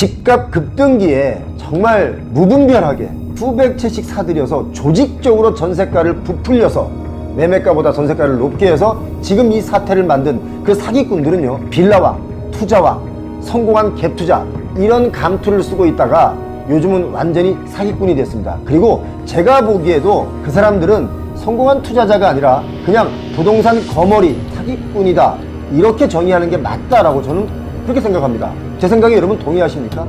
집값 급등기에 정말 무분별하게 수백 채씩 사들여서 조직적으로 전세가를 부풀려서 매매가보다 전세가를 높게 해서 지금 이 사태를 만든 그 사기꾼들은요 빌라왕, 투자왕, 성공한 갭투자 이런 감투를 쓰고 있다가 요즘은 완전히 사기꾼이 됐습니다. 그리고 제가 보기에도 그 사람들은 성공한 투자자가 아니라 그냥 부동산 거머리 사기꾼이다 이렇게 정의하는 게 맞다라고 저는 그렇게 생각합니다. 제 생각에 여러분 동의하십니까?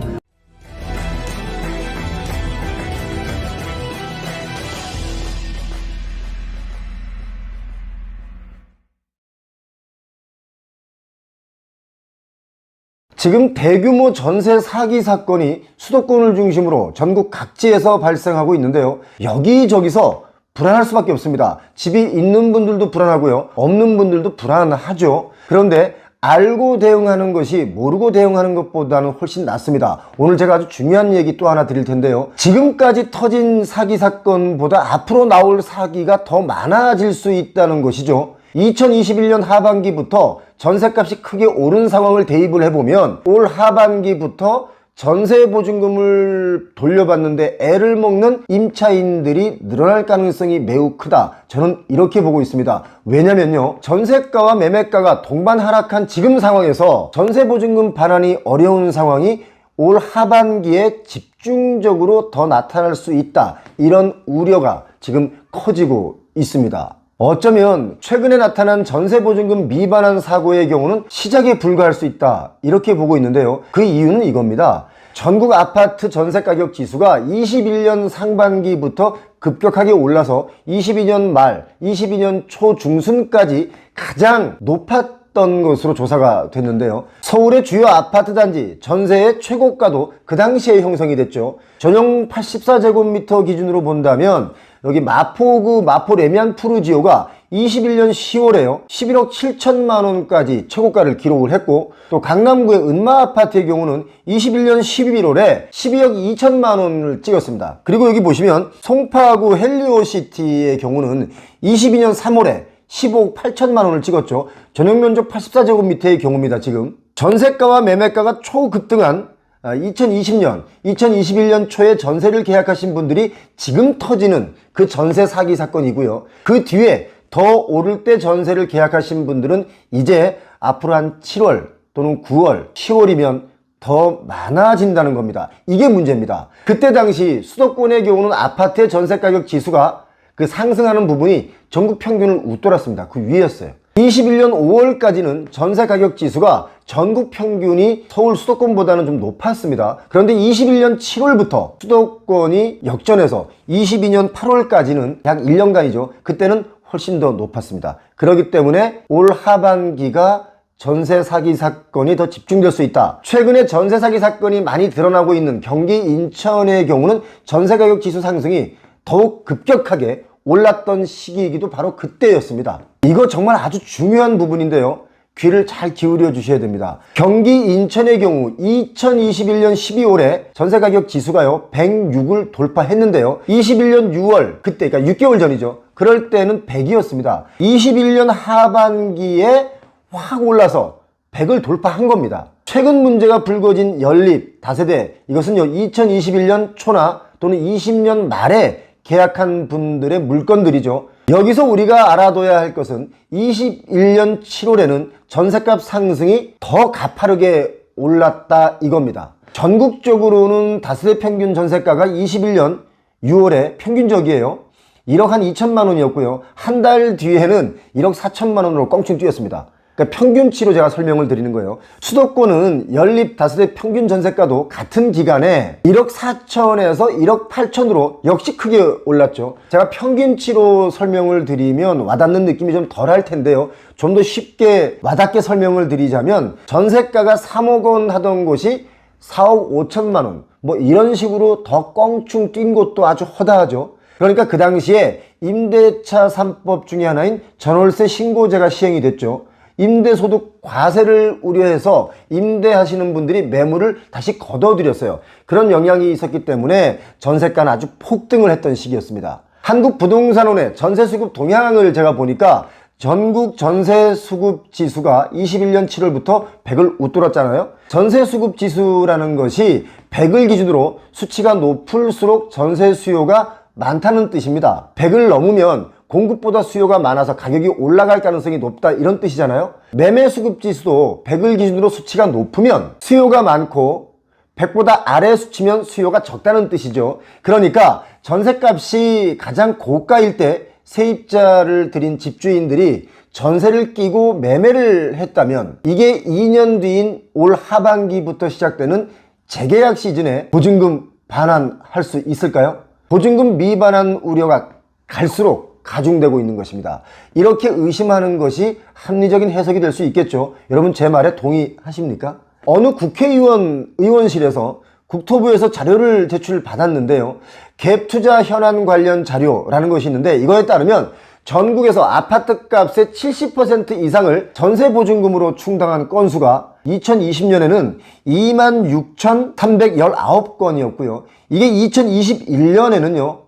지금 대규모 전세 사기 사건이 수도권을 중심으로 전국 각지에서 발생하고 있는데요. 여기저기서 불안할 수밖에 없습니다. 집이 있는 분들도 불안하고요. 없는 분들도 불안하죠. 그런데 알고 대응하는 것이 모르고 대응하는 것보다는 훨씬 낫습니다. 오늘 제가 아주 중요한 얘기 또 하나 드릴 텐데요. 지금까지 터진 사기 사건보다 앞으로 나올 사기가 더 많아질 수 있다는 것이죠. 2021년 하반기부터 전세값이 크게 오른 상황을 대입을 해보면 올 하반기부터 전세 보증금을 돌려받는데 애를 먹는 임차인들이 늘어날 가능성이 매우 크다. 저는 이렇게 보고 있습니다. 왜냐면요. 전세가와 매매가가 동반 하락한 지금 상황에서 전세 보증금 반환이 어려운 상황이 올 하반기에 집중적으로 더 나타날 수 있다. 이런 우려가 지금 커지고 있습니다. 어쩌면 최근에 나타난 전세보증금 미반환 사고의 경우는 시작에 불과할 수 있다. 이렇게 보고 있는데요. 그 이유는 이겁니다. 전국 아파트 전세 가격 지수가 21년 상반기부터 급격하게 올라서 22년 말, 22년 초 중순까지 가장 높았 던 것으로 조사가 됐는데요. 서울의 주요 아파트 단지 전세의 최고가도 그 당시에 형성이 됐죠. 전용 84제곱미터 기준으로 본다면 여기 마포구 마포 레미안 푸르지오가 21년 10월에요 11억 7천만 원까지 최고가를 기록을 했고 또 강남구의 은마 아파트의 경우는 21년 11월에 12억 2천만 원을 찍었습니다 그리고 여기 보시면 송파구 헬리오시티의 경우는 22년 3월에 15억 8천만 원을 찍었죠 전용 면적 84제곱미터의 경우입니다 지금 전세가와 매매가가 초급등한 2020년, 2021년 초에 전세를 계약하신 분들이 지금 터지는 그 전세 사기 사건이고요. 그 뒤에 더 오를 때 전세를 계약하신 분들은 이제 앞으로 한 7월 또는 9월, 10월이면 더 많아진다는 겁니다. 이게 문제입니다. 그때 당시 수도권의 경우는 아파트의 전세 가격 지수가 그 상승하는 부분이 전국 평균을 웃돌았습니다. 그 위였어요. 21년 5월까지는 전세 가격 지수가 전국 평균이 서울 수도권보다는 좀 높았습니다. 그런데 21년 7월부터 수도권이 역전해서 22년 8월까지는 약 1년간이죠. 그때는 훨씬 더 높았습니다. 그렇기 때문에 올 하반기가 전세 사기 사건이 더 집중될 수 있다. 최근에 전세 사기 사건이 많이 드러나고 있는 경기 인천의 경우는 전세 가격 지수 상승이 더욱 급격하게 올랐던 시기이기도 바로 그때였습니다. 이거 정말 아주 중요한 부분인데요. 귀를 잘 기울여 주셔야 됩니다. 경기 인천의 경우 2021년 12월에 전세 가격 지수가요 106을 돌파했는데요. 21년 6월 그때 그러니까 6개월 전이죠. 그럴 때는 100이었습니다. 21년 하반기에 확 올라서 100을 돌파한 겁니다. 최근 문제가 불거진 연립 다세대 이것은요 2021년 초나 또는 20년 말에 계약한 분들의 물건들이죠. 여기서 우리가 알아둬야 할 것은 21년 7월에는 전세값 상승이 더 가파르게 올랐다 이겁니다. 전국적으로는 다세대 평균 전세가가 21년 6월에 평균적이에요. 1억 한 2천만 원이었고요. 한 달 뒤에는 1억 4천만 원으로 껑충 뛰었습니다. 그러니까 평균치로 제가 설명을 드리는 거예요. 수도권은 연립 다세대 평균 전세가도 같은 기간에 1억 4천에서 1억 8천으로 역시 크게 올랐죠. 제가 평균치로 설명을 드리면 와닿는 느낌이 좀 덜할 텐데요. 좀 더 쉽게 와닿게 설명을 드리자면 전세가가 3억 원 하던 곳이 4억 5천만 원. 뭐 이런 식으로 더 껑충 뛴 곳도 아주 허다하죠. 그러니까 그 당시에 임대차 3법 중에 하나인 전월세 신고제가 시행이 됐죠. 임대소득 과세를 우려해서 임대하시는 분들이 매물을 다시 걷어들였어요. 그런 영향이 있었기 때문에 전세가는 아주 폭등을 했던 시기였습니다. 한국부동산원의 전세수급 동향을 제가 보니까 전국 전세 수급 지수가 21년 7월부터 100을 웃돌았잖아요. 전세 수급 지수라는 것이 100을 기준으로 수치가 높을수록 전세 수요가 많다는 뜻입니다. 100을 넘으면 공급보다 수요가 많아서 가격이 올라갈 가능성이 높다 이런 뜻이잖아요. 매매 수급 지수도 100을 기준으로 수치가 높으면 수요가 많고 100보다 아래 수치면 수요가 적다는 뜻이죠. 그러니까 전셋값이 가장 고가일 때 세입자를 들인 집주인들이 전세를 끼고 매매를 했다면 이게 2년 뒤인 올 하반기부터 시작되는 재계약 시즌에 보증금 반환할 수 있을까요? 보증금 미반환 우려가 갈수록 가중되고 있는 것입니다. 이렇게 의심하는 것이 합리적인 해석이 될 수 있겠죠. 여러분 제 말에 동의하십니까? 어느 국회의원 의원실에서 국토부에서 자료를 제출 받았는데요. 갭 투자 현안 관련 자료라는 것이 있는데 이거에 따르면 전국에서 아파트 값의 70% 이상을 전세 보증금으로 충당한 건수가 2020년에는 26,319건이었고요. 이게 2021년에는요.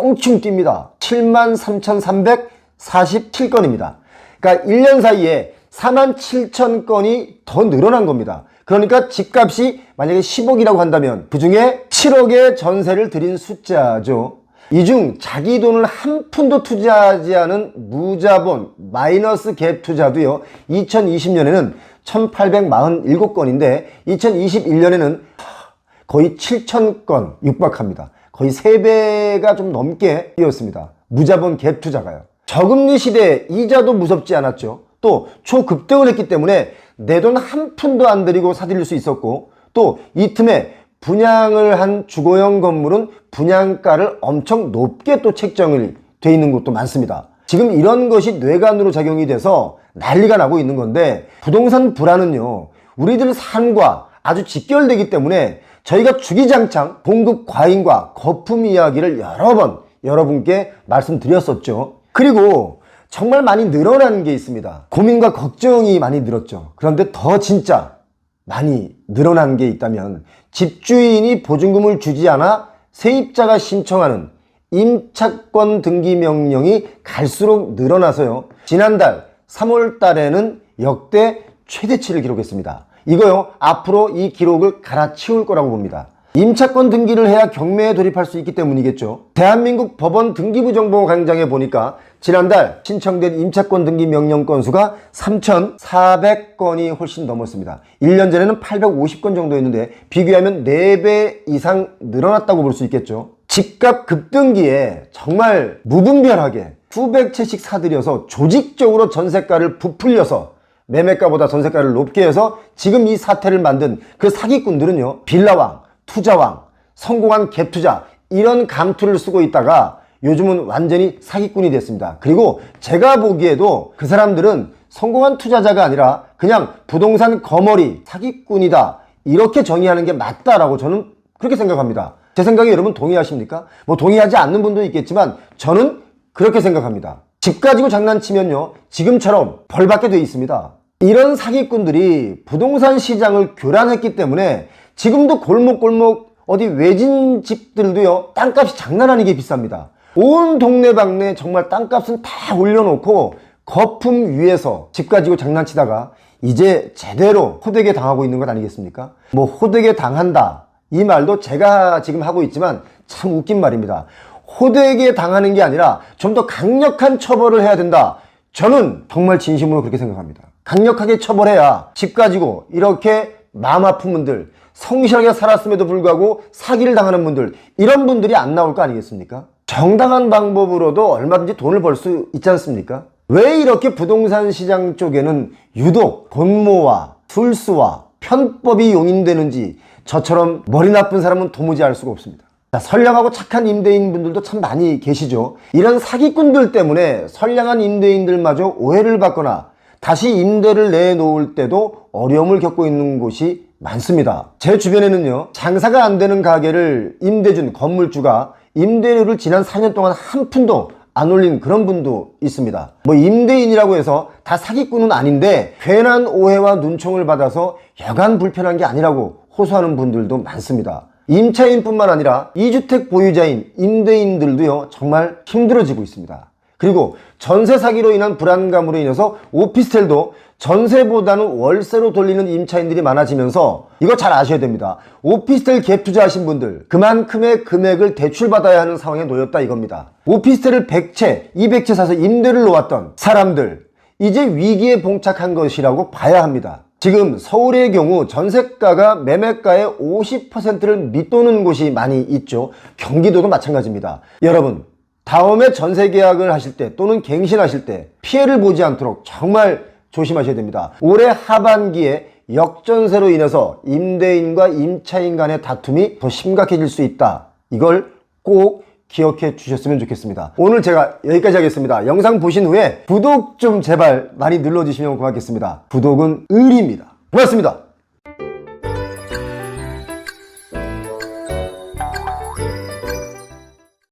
껑충 뜁니다. 73,347건입니다. 그러니까 1년 사이에 4만 7천 건이 더 늘어난 겁니다. 그러니까 집값이 만약에 10억이라고 한다면 그 중에 7억의 전세를 드린 숫자죠. 이 중 자기 돈을 한 푼도 투자하지 않은 무자본 마이너스 갭 투자도요. 2020년에는 1847건인데 2021년에는 거의 7,000건 육박합니다. 거의 3배가 좀 넘게 뛰었습니다. 무자본 갭 투자가요. 저금리 시대에 이자도 무섭지 않았죠. 또 초급등을 했기 때문에 내 돈 한 푼도 안 들이고 사들일 수 있었고 또 이 틈에 분양을 한 주거용 건물은 분양가를 엄청 높게 또 책정이 돼 있는 곳도 많습니다. 지금 이런 것이 뇌관으로 작용이 돼서 난리가 나고 있는 건데 부동산 불안은요 우리들 삶과 아주 직결되기 때문에 저희가 주기장창 공급 과잉과 거품 이야기를 여러 번 여러분께 말씀드렸었죠. 그리고 정말 많이 늘어나는 게 있습니다. 고민과 걱정이 많이 늘었죠. 그런데 더 진짜 많이 늘어난 게 있다면 집주인이 보증금을 주지 않아 세입자가 신청하는 임차권 등기 명령이 갈수록 늘어나서요. 지난달 3월 달에는 역대 최대치를 기록했습니다. 이거요. 앞으로 이 기록을 갈아치울 거라고 봅니다. 임차권 등기를 해야 경매에 돌입할 수 있기 때문이겠죠. 대한민국 법원 등기부 정보 광장에 보니까 지난달 신청된 임차권 등기 명령 건수가 3,400건이 훨씬 넘었습니다. 1년 전에는 850건 정도였는데 비교하면 4배 이상 늘어났다고 볼 수 있겠죠. 집값 급등기에 정말 무분별하게 수백 채씩 사들여서 조직적으로 전세가를 부풀려서 매매가보다 전세가를 높게 해서 지금 이 사태를 만든 그 사기꾼들은요 빌라왕, 투자왕, 성공한 갭투자 이런 감투를 쓰고 있다가 요즘은 완전히 사기꾼이 됐습니다. 그리고 제가 보기에도 그 사람들은 성공한 투자자가 아니라 그냥 부동산 거머리 사기꾼이다 이렇게 정의하는 게 맞다라고 저는 그렇게 생각합니다. 제 생각에 여러분 동의하십니까? 뭐 동의하지 않는 분도 있겠지만 저는 그렇게 생각합니다. 집 가지고 장난치면요 지금처럼 벌받게 돼 있습니다. 이런 사기꾼들이 부동산 시장을 교란했기 때문에 지금도 골목골목 어디 외진 집들도요 땅값이 장난 아니게 비쌉니다. 온 동네방네 정말 땅값은 다 올려놓고 거품 위에서 집 가지고 장난치다가 이제 제대로 호되게 당하고 있는 것 아니겠습니까? 뭐 호되게 당한다 이 말도 제가 지금 하고 있지만 참 웃긴 말입니다. 호되게 당하는 게 아니라 좀 더 강력한 처벌을 해야 된다. 저는 정말 진심으로 그렇게 생각합니다. 강력하게 처벌해야 집 가지고 이렇게 마음 아픈 분들, 성실하게 살았음에도 불구하고 사기를 당하는 분들, 이런 분들이 안 나올 거 아니겠습니까? 정당한 방법으로도 얼마든지 돈을 벌 수 있지 않습니까? 왜 이렇게 부동산 시장 쪽에는 유독 권모와 술수와 편법이 용인되는지 저처럼 머리 나쁜 사람은 도무지 알 수가 없습니다. 자, 선량하고 착한 임대인 분들도 참 많이 계시죠. 이런 사기꾼들 때문에 선량한 임대인들마저 오해를 받거나 다시 임대를 내놓을 때도 어려움을 겪고 있는 곳이 많습니다. 제 주변에는요, 장사가 안 되는 가게를 임대준 건물주가 임대료를 지난 4년 동안 한 푼도 안 올린 그런 분도 있습니다. 뭐 임대인이라고 해서 다 사기꾼은 아닌데 괜한 오해와 눈총을 받아서 여간 불편한 게 아니라고 호소하는 분들도 많습니다. 임차인뿐만 아니라 이주택 보유자인 임대인들도요 정말 힘들어지고 있습니다. 그리고 전세 사기로 인한 불안감으로 인해서 오피스텔도 전세보다는 월세로 돌리는 임차인들이 많아지면서 이거 잘 아셔야 됩니다. 오피스텔 갭 투자하신 분들 그만큼의 금액을 대출받아야 하는 상황에 놓였다 이겁니다. 오피스텔을 100채, 200채 사서 임대를 놓았던 사람들 이제 위기에 봉착한 것이라고 봐야 합니다. 지금 서울의 경우 전세가가 매매가의 50%를 밑도는 곳이 많이 있죠. 경기도도 마찬가지입니다. 여러분, 다음에 전세 계약을 하실 때 또는 갱신하실 때 피해를 보지 않도록 정말 조심하셔야 됩니다. 올해 하반기에 역전세로 인해서 임대인과 임차인 간의 다툼이 더 심각해질 수 있다. 이걸 꼭 기억해 주셨으면 좋겠습니다. 오늘 제가 여기까지 하겠습니다. 영상 보신 후에 구독 좀 제발 많이 눌러주시면 고맙겠습니다. 구독은 의리입니다. 고맙습니다.